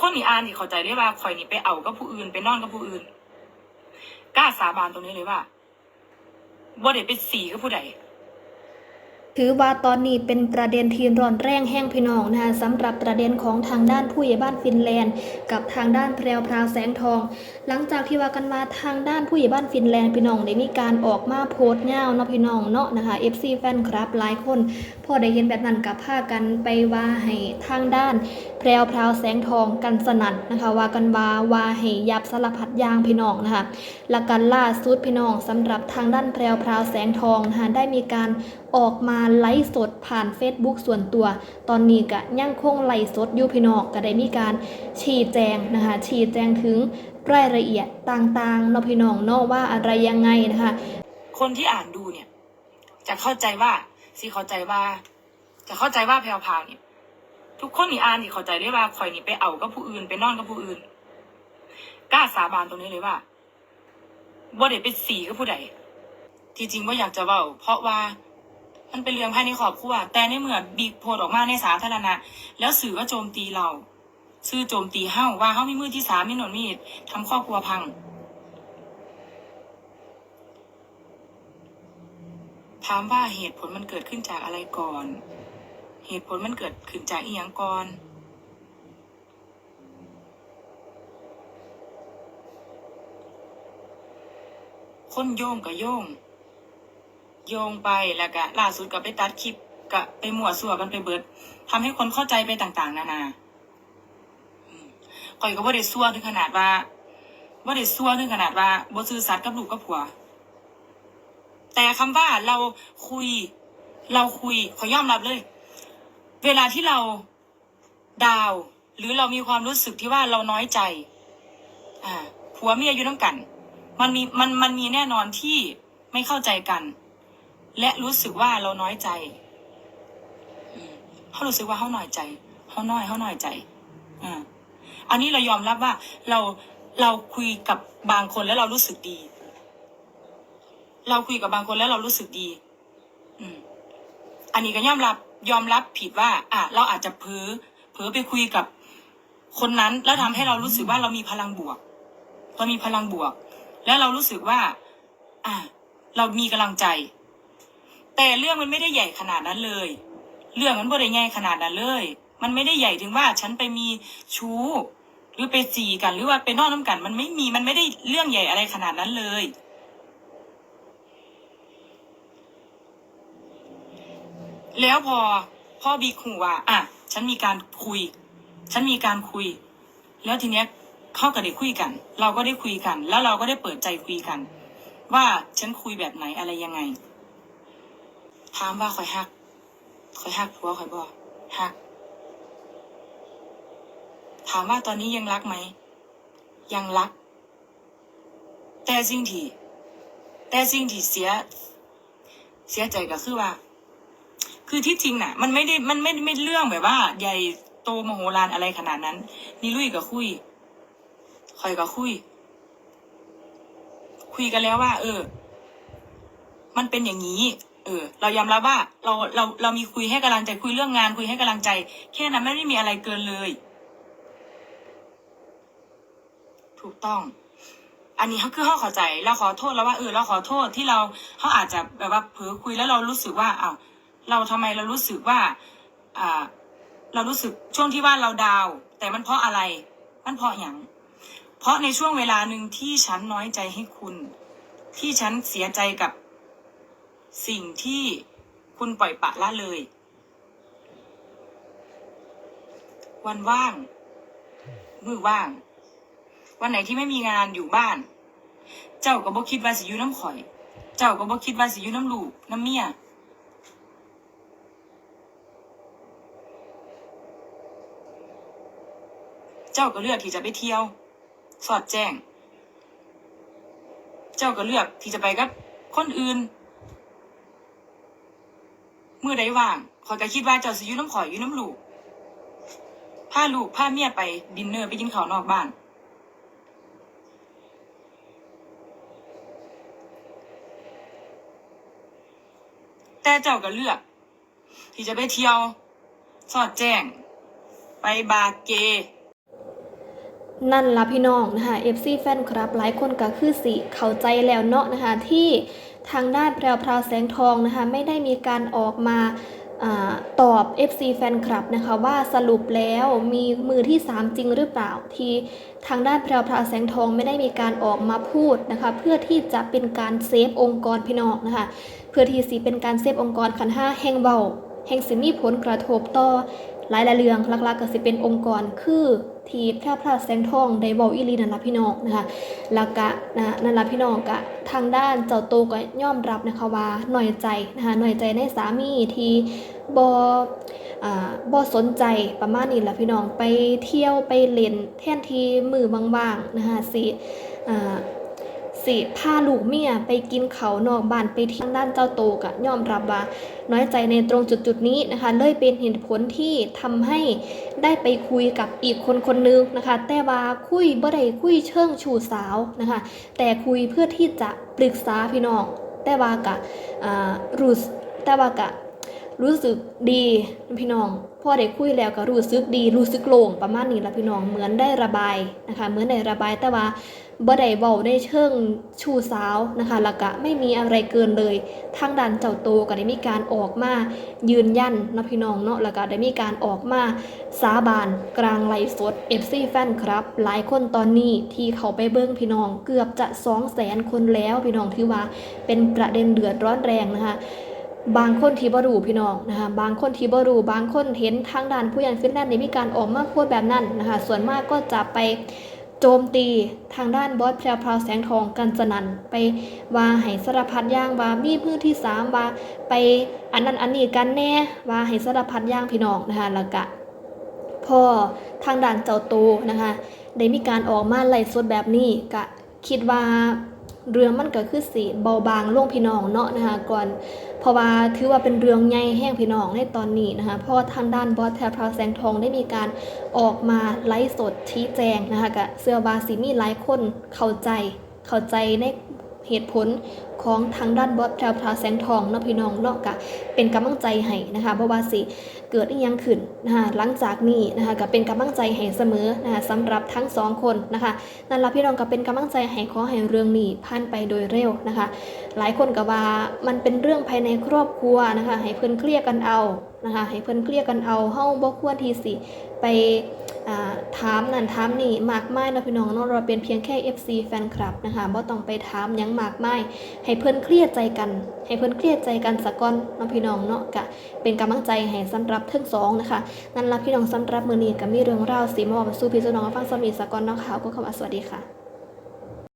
คนนี่อ่านนี่เข้าใจได้ว่าข่อยนี่ไปเอากับผู้อื่นไปนอนกับผู้อื่นกล้าสาบานตรงนี้เลยว่าบ่ได้ไปสีกับผู้ใดถือว่าตอนนี้เป็นประเด็นที่ร้อนแรงแห้งพี่น้องนะคะสำหรับประเด็นของทางด้านผู้ใหญ่บ้านฟินแลนด์ กับทางด้านแพรวพราวแสงทอง หลังจากที่ว่ากันมาทางด้านผู้ใหญ่บ้านฟินแลนด์พี่น้องได้มีการออกมาโพสต์เงาเนาะพี่น้องเนาะนะคะ FC แฟนคลับหลายคน พอได้เห็นแบบนั้นกับพากันไปว่าให้ทางด้าน พรวพราวแสงทองกันสนั่นนะคะว่ากันว่าว่าให้ยับสารพัดยางพี่น้องนะคะและกันล่าสุดพี่น้องสำหรับทางด้านแพรวพราวแสงทองนะคะได้มีการออกมาไลฟ์สดผ่าน Facebook ส่วนตัว ตอนนี้ก็ยังคงไลฟ์สดอยู่พี่น้องก็ได้มีการชี้แจงนะคะชี้แจงถึงรายละเอียดต่างๆเนาะพี่น้องเนาะว่าอะไรยังไงนะคะ คนที่อ่านดูเนี่ย จะเข้าใจว่าสิเข้าใจว่า จะเข้าใจว่าแพรวพราวเนี่ย ทุกคนนี่อ่านนี่เข้าใจได้ว่าข่อยนี่ไปเอากับผู้อื่น ไปนอนกับผู้อื่นกล้าสาบานตรงนี้เลยว่าบ่ได้ไปสีกับผู้ใดที่จริงว่าอยากจะเว้า เพราะว่ามันเป็นเรื่องภายในครอบครัวแต่ในเมื่อบิ๊กโพสต์ออกมาในสาธารณะ แล้วสื่อก็โจมตีเราซื่อโจมตีเฮ้าว่าเฮ้ามีมือที่สามมีหนวดมีดทำครอบครัวพัง ถามว่าเหตุผลมันเกิดขึ้นจากอะไรก่อน เหตุผลมันเกิดขึ้นจากอีหยังก่อน คนโยงกับโยง โยงไปแล้วก็ล่าสุดก็ไปตัดคลิปก็ไปหมั่วสั่วกันไปเบิดทำให้คนเข้าใจไปต่าง ๆ นานาก่อยก็บ่ได้สัวถึงขนาดว่าบ่ได้สัวถึงขนาดว่าบ่ซื่อสัตย์กับลูกกับผัว แต่คำว่าเราคุย เราคุยขอยอมรับเลย เวลาที่เราดาว หรือเรามีความรู้สึกที่ว่าเราน้อยใจ อ่าผัวเมียอยู่น้ำกัน มันมีมันมันมีแน่นอนที่ไม่เข้าใจกัน และรู้สึกว่าเราน้อยใจเขารู้สึกว่าเขาน้อยใจเขาน้อยเขาน้อยใจอ่าอันนี้เรายอมรับว่าเราเราคุยกับบางคนแล้วเรารู้สึกดี เราคุยกับบางคนแล้วเรารู้สึกดี อืมอันนี้ก็ยอมรับ ยอมรับผิดว่า อะ เราอาจจะเพ้อเผลอไปคุยกับคนนั้นแล้วทำให้เรารู้สึกว่าเรามีพลังบวกเรามีพลังบวก แล้วเรารู้สึกว่า อะเรามีกำลังใจ แต่เรื่องมันไม่ได้ใหญ่ขนาดนั้นเลย เรื่องมันไม่ได้ใหญ่ขนาดนั้นเลย มันไม่ได้ใหญ่ถึงว่าฉันไปมีชู้ หรือไปจีกันหรือว่าไปนอกน้ำกัน มันไม่มีมันไม่ได้เรื่องใหญ่อะไรขนาดนั้นเลย แล้วพอพ่อบีคูว่า อะ ฉันมีการคุย ฉันมีการคุย แล้วทีเนี้ยเข้ากับได้คุยกัน เราก็ได้คุยกัน แล้วเราก็ได้เปิดใจคุยกัน ว่าฉันคุยแบบไหนอะไรยังไง ถามว่าคอยฮักคอยฮักผัวคอยบอฮัก ถามว่าตอนนี้ยังรักไหม ยังรัก แต่สิ่งที่แต่สิ่งที่เสีย เสียใจก็คือว่า คือที่จริงน่ะ มันไม่ได้มันไม่ไม่เรื่องแบบว่า ใหญ่โตมโหฬารอะไรขนาดนั้น นี่ลุยกับคุยคอยกับคุย คุยกันแล้วว่า เออ มันเป็นอย่างนี้ เออ เรายอมรับว่า เราเราเรามีคุยให้กำลังใจคุยเรื่องงาน คุยให้กำลังใจ แค่นั้นไม่ได้มีอะไรเกินเลย ถูกต้องอันนี้เขาคือเขาเข้าใจเราขอโทษแล้วว่าเออเราขอโทษที่เราเขาอาจจะแบบว่าเผลอคุยแล้วเรารู้สึกว่าอ้าว เราทำไมเรารู้สึกว่าอ่าเรารู้สึกช่วงที่ว่าเราดาว แต่มันเพราะอะไร มันเพราะอย่าง เพราะในช่วงเวลาหนึ่งที่ฉันน้อยใจให้คุณ ที่ฉันเสียใจกับสิ่งที่คุณปล่อยปะละเลย วันว่าง มือว่าง วันไหนที่ไม่มีงานอยู่บ้าน เจ้าก็บ่คิดว่าสิอยู่น้ำข่อย เจ้าก็บ่คิดว่าสิอยู่น้ำลูกน้ำเมีย เจ้าก็เลือกที่จะไปเที่ยว สอดแจ้ง เจ้าก็เลือกที่จะไปกับคนอื่นเมื่อใดว่างขอยก็คิดว่าเจ้าสิอยู่น้ำข่อยอยู่น้ำลูกพาลูกพาเมียไปดินเนอร์ไปกินข้าวนอกบ้านแต่เจ้าก็เลือก ที่จะไปเที่ยว สอดแจ้ง ไปบาร์เกย์ นั่นละพี่น้องนะคะ FC แฟนครับหลายคนก็คือสิเข้าใจแล้วเนาะนะคะที่ทางด้านแพรวพราวแสงทองนะคะไม่ได้มีการออกมาอตอบ FC แฟนคลับนะคะว่าสรุปแล้วมีมือที่ 3 จริงหรือเปล่า ที่ทางด้านแพรวพราวแสงทองไม่ได้มีการออกมาพูดนะคะเพื่อที่จะเป็นการเซฟองค์กรพี่น้องนะคะเพื่อที่สิเป็นการเซฟองค์กรขันห้าแห่งเบาแห่งสิมีผลกระทบต่อหลายๆเรื่องลักๆก็สิเป็นองค์กรคือ ที่แพร่พราดแสงทองได้บอกอีลีนั่นละพี่น้องนะคะแล้วก็นะนั่นล่ะพี่น้องก็ทางด้านเจ้าโตก็ยอมรับนะคะว่าหน่อยใจนะคะหน่อยใจในสามีที่บอ่าบ่สนใจประมาณนี้ละพี่น้องไปเที่ยวไปเล่นแทนที่มือว่างๆนะคะสิอ่า สิพาลูกเมียไปกินเขานอกบ้านไปเที่ยวด้านเจ้าโตกะยอมรับว่า น้อยใจในตรงจุดจุดๆนี้นะคะเลยเป็นเหตุผลที่ทำให้ได้ไปคุยกับอีกคนคนนึงนะคะ แต่ว่าคุยบ่ได้คุยเชิงชูสาวนะคะ แต่คุยเพื่อที่จะปรึกษาพี่น้อง แต่ว่ากะอ่ารู้แต่ว่ากะรู้สึกดีพี่น้อง พอได้คุยแล้วก็รู้สึกดีรู้สึกโล่งประมาณนี้ละพี่น้องเหมือนได้ระบายนะคะเหมือนได้ระบายแต่ว่าบ่ได้เว้าในเชิงชูสาวนะคะแล้วก็ไม่มีอะไรเกินเลย ทางด้านเจ้าโตก็ได้มีการออกมายืนยันนะพี่น้องเนาะแล้วก็ได้มีการออกมาสาบานกลางไลฟ์สด FC แฟนครับ หลายคนตอนนี้ที่เขาไปเบิ้งพี่น้องเกือบจะ200,000คนแล้วพี่น้องถือว่าเป็นประเด็นเดือดร้อนแรงนะคะ บางคนที่บรูพี่น้องนะคะบางคนที่บรูบางคนเห็นทางด้านผู้ใหญ่ฟินแลนด์ได้มีการออกมาพูดแบบนั้นนะคะส่วนมากก็จะไปโจมตีทางด้านบอสแพรวพราวแสงทองกันสนันไปว่าให้สารพัดย่างว่ามีพื้นที่สามว่าไปอันนั้นอันนี้กันแน่ว่าให้สารพัดย่างพี่น้องนะคะแล้วก็พอทางด้านเจ้าโตนะคะได้มีการออกมาไล่สดแบบนี้ก็คิดว่า เรื่องมันก็คือสีเบาบางลงพี่น้องเนาะนะคะก่อนเพราะว่าถือว่าเป็นเรื่องใหญ่แห้งพี่น้องในตอนนี้นะคะเพราะว่าทางด้านบอสแทรพราวแสงทองได้มีการออกมาไลฟ์สดชี้แจงนะคะกับเสื้อบาซิมีหลายคนเข้าใจเข้าใจใน เหตุผลของทางด้านบอสแพรวพราแสงทองนะพี่น้องเนาะกะเป็นกำลังใจให้นะคะเพราะว่าสิเกิดอีหยังขึ้นนะคะหลังจากนี้นะคะก็เป็นกำลังใจให้เสมอนะคะสำหรับทั้งสองคนนะคะนั่นละพี่น้องก็เป็นกำลังใจให้ขอให้เรื่องนี้ผ่านไปโดยเร็วนะคะ หลายคนก็ว่ามันเป็นเรื่องภายในครอบครัวนะคะให้เพิ่นเคลียร์กันเอานะคะให้เพิ่นเคลียร์กันเอาเฮาบ่ควรที่สิไป ถามนั่นถามนี่มากไม่เนาะพี่น้องเนาะเราเป็นเพียงแค่ FC แฟนคลับนะคะบ่ต้องไปถามยังมากไม่ให้เพื่อนเครียดใจกัน ให้เพื่อนเครียดใจกันสะก่อนเนาะพี่น้องเนาะกะเป็นกำลังใจให้สำหรับทั้งสองนะคะนั่นละพี่น้องสำหรับมือนี้ก็มีเรื่องราวสีมาบอกสู่พี่น้องฟังสมีสะก่อนเนาะค่ะก็คำว่าสวัสดีค่ะ